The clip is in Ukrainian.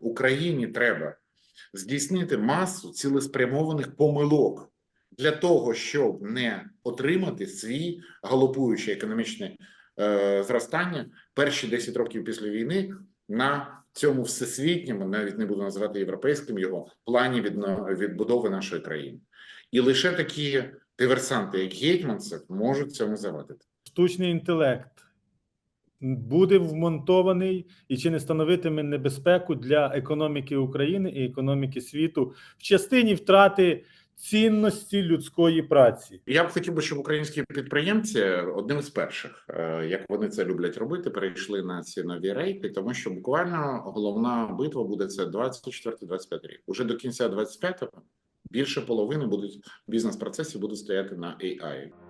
Україні треба здійснити масу цілеспрямованих помилок для того, щоб не отримати свій галопуючий економічне е, зростання перші 10 років після війни на цьому всесвітньому, навіть не буду називати європейським його плані відбудови нашої країни. І лише такі диверсанти, як Гетьманцев, можуть цьому завадити. штучний інтелект буде вмонтований і чи не становитиме небезпеку для економіки України і економіки світу в частині втрати цінності людської праці. Я б хотів би, щоб українські підприємці одним з перших, е, як вони це люблять робити, перейшли на ці нові рейки, тому що буквально головна битва буде це 24-25 рік. Уже до кінця 25-го більше половини будуть бізнес-процесів будуть стояти на AI.